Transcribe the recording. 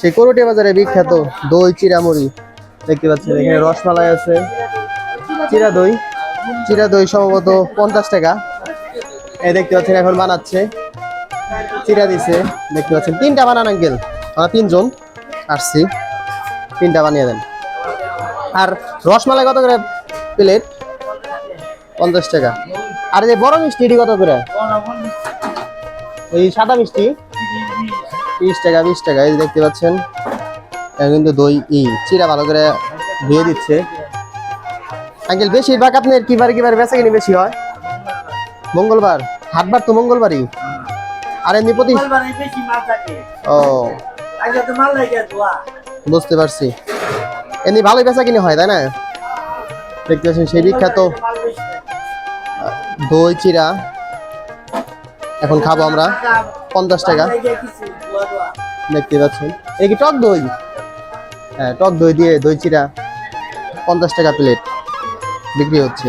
সেই বাজারে বিখ্যাত দই, চিরামুড়ি। দেখতে পাচ্ছেন, এখানে রসমালাই আছে। চিরা দই। চিরা দই সম্ভবত পঞ্চাশ টাকা। এই দেখতে পাচ্ছেন, এখন বানাচ্ছে। চিরা দিছে, দেখতে পাচ্ছেন। তিনটা বানান আঙ্কেল। আমরা তিনজন আসছি। তিনটা বানিয়ে দেন। আর রসমালাই কত করে প্লেট? পঞ্চাশ টাকা। আর যে বড় মিষ্টি এটি কত করে? ওই সাদা মিষ্টি। তিরিশ টাকা বিশ টাকা এই দেখতে পাচ্ছেন এটা কিন্তু দই ই চিরা ভালো করে ধুয়ে দিচ্ছে। আঙ্কেল বেশিরভাগ আপনার কিবারে কিবারে বেচা কিনে বেশি হয়? মঙ্গলবার হাটবার তো মঙ্গলবারই। আর এমনি প্রতি বেশি ও। বুঝতে পারছি। এমনি ভালোই বেচা কিনে হয় তাই না? দেখতে পাচ্ছেন সেই বিখ্যাত দই চিরা। এখন খাব আমরা পঞ্চাশ টাকা। দেখতে পাচ্ছেন। এই কি টক দই? হ্যাঁ টক দই দিয়ে দই চিরা পঞ্চাশ টাকা প্লেট বিক্রি হচ্ছে।